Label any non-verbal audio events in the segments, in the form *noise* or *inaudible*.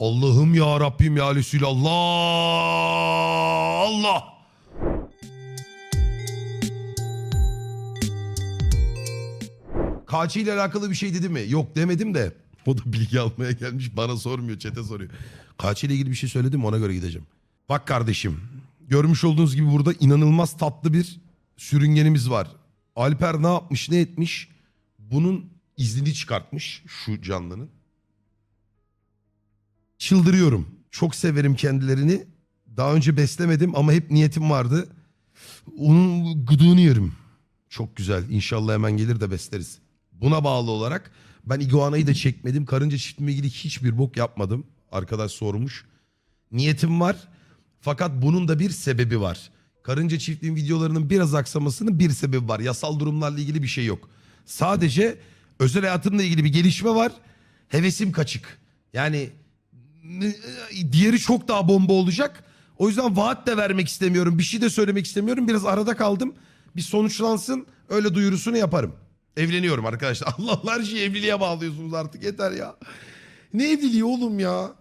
Allah'ım ya Rabbim ya Resulallah. Allah. Kaçı ile alakalı bir şey dedi mi? Yok demedim de. O da bilgi almaya gelmiş bana sormuyor çete soruyor. Kaçı ile ilgili bir şey söyledim ona göre gideceğim. Bak kardeşim görmüş olduğunuz gibi burada inanılmaz tatlı bir sürüngenimiz var. Alper ne yapmış ne etmiş? Bunun iznini çıkartmış şu canlının. Çıldırıyorum. Çok severim kendilerini. Daha önce beslemedim ama hep niyetim vardı. Onun gıdığını yerim. Çok güzel. İnşallah hemen gelir de besleriz. Buna bağlı olarak ben iguanayı da çekmedim. Karınca çiftliğime ilgili hiçbir bok yapmadım. Arkadaş sormuş. Niyetim var. Fakat bunun da bir sebebi var. Karınca çiftliğin videolarının biraz aksamasının bir sebebi var. Yasal durumlarla ilgili bir şey yok. Sadece özel hayatımla ilgili bir gelişme var. Hevesim kaçık. Yani diğeri çok daha bomba olacak. O yüzden vaat de vermek istemiyorum. Bir şey de söylemek istemiyorum. Biraz arada kaldım. Bir sonuçlansın. Öyle duyurusunu yaparım. Evleniyorum arkadaşlar. *laughs* Allah Allah her şeyi evliliğe bağlıyorsunuz artık. Yeter ya. Ne evliliği oğlum ya?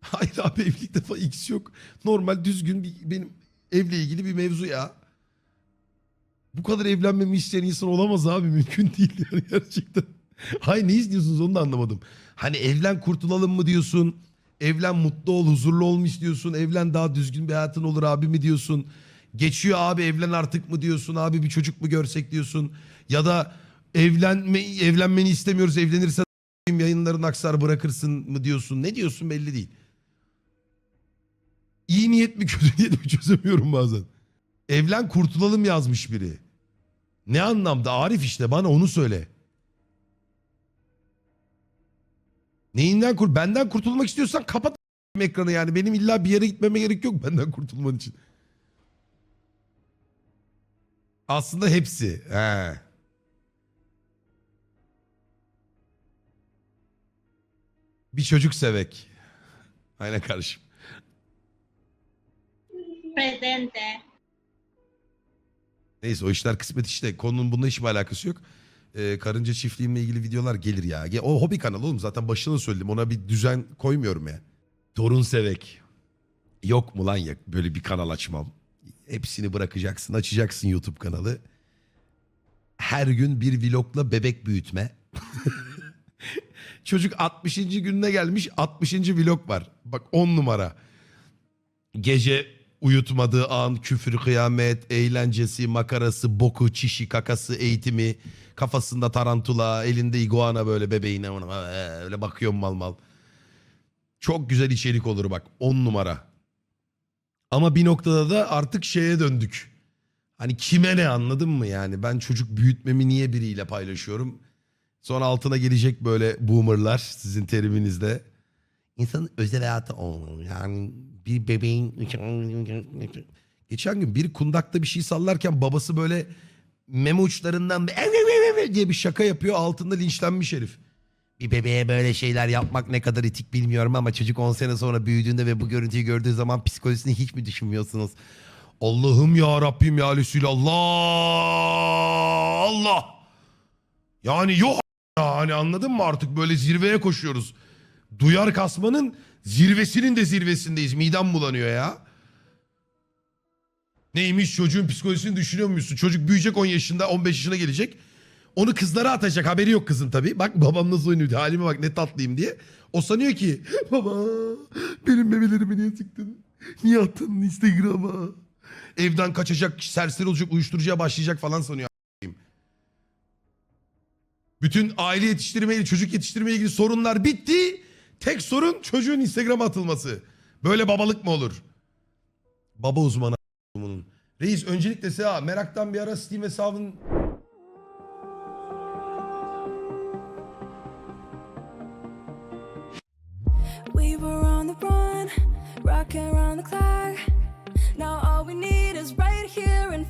*laughs* Hayır abi evlilikte falan X yok. Normal düzgün bir, benim evle ilgili bir mevzu ya. Bu kadar evlenmemi isteyen insan olamaz abi. Mümkün değil yani gerçekten. *laughs* Hayır ne istiyorsunuz onu da anlamadım. Hani evlen kurtulalım mı diyorsun? Evlen mutlu ol, huzurlu ol mu istiyorsun? Evlen daha düzgün bir hayatın olur abi mi diyorsun? Geçiyor abi evlen artık mı diyorsun? Abi bir çocuk mu görsek diyorsun? Ya da evlenme, evlenmeni istemiyoruz evlenirsen yayınların aksar bırakırsın mı diyorsun? Ne diyorsun belli değil. İyi niyet mi kötü niyet mi çözemiyorum bazen. Evlen kurtulalım yazmış biri. Ne anlamda Arif işte bana onu söyle. Neyinden kur? Benden kurtulmak istiyorsan kapat ekranı yani. Benim illa bir yere gitmeme gerek yok benden kurtulman için. Aslında hepsi. He. Bir çocuk sevek. Aynen kardeşim. Presente. Neyse o işler kısmet işte. Konunun bununla hiçbir alakası yok. Ee, karınca çiftliğimle ilgili videolar gelir ya. O hobi kanalı oğlum zaten başına söyledim. Ona bir düzen koymuyorum ya. Torun sevek. Yok mu lan ya böyle bir kanal açmam. Hepsini bırakacaksın açacaksın YouTube kanalı. Her gün bir vlogla bebek büyütme. *laughs* Çocuk 60. gününe gelmiş 60. vlog var. Bak 10 numara. Gece uyutmadığı an, küfür, kıyamet, eğlencesi, makarası, boku, çişi, kakası, eğitimi, kafasında tarantula, elinde iguana böyle bebeğine ona öyle bakıyor mal mal. Çok güzel içerik olur bak 10 numara. Ama bir noktada da artık şeye döndük. Hani kime ne anladın mı yani? Ben çocuk büyütmemi niye biriyle paylaşıyorum? Sonra altına gelecek böyle boomerlar sizin teriminizde. İnsanın özel hayatı olmalı. Yani bir bebeğin... Geçen gün bir kundakta bir şey sallarken babası böyle meme uçlarından bir diye bir şaka yapıyor. Altında linçlenmiş herif. Bir bebeğe böyle şeyler yapmak ne kadar etik bilmiyorum ama çocuk 10 sene sonra büyüdüğünde ve bu görüntüyü gördüğü zaman psikolojisini hiç mi düşünmüyorsunuz? Allah'ım ya Rabbim ya Resulallah. Allah. Yani yok ya hani anladın mı artık böyle zirveye koşuyoruz. Duyar kasmanın zirvesinin de zirvesindeyiz. Midem bulanıyor ya. Neymiş çocuğun psikolojisini düşünüyor musun? Çocuk büyüyecek 10 yaşında 15 yaşına gelecek. Onu kızlara atacak haberi yok kızın tabii. Bak babam nasıl oynuyor halime bak ne tatlıyım diye. O sanıyor ki *laughs* baba benim bebelerimi niye sıktın? Niye attın Instagram'a? Evden kaçacak serseri olacak uyuşturucuya başlayacak falan sanıyor. Bütün aile yetiştirmeyle çocuk yetiştirmeyle ilgili sorunlar bitti. Tek sorun çocuğun Instagram'a atılması. Böyle babalık mı olur? Baba uzmanı bunun. Reis öncelikle Seha meraktan bir ara Steam hesabın We were on the run, rocking around the clock. Now all we need is right here in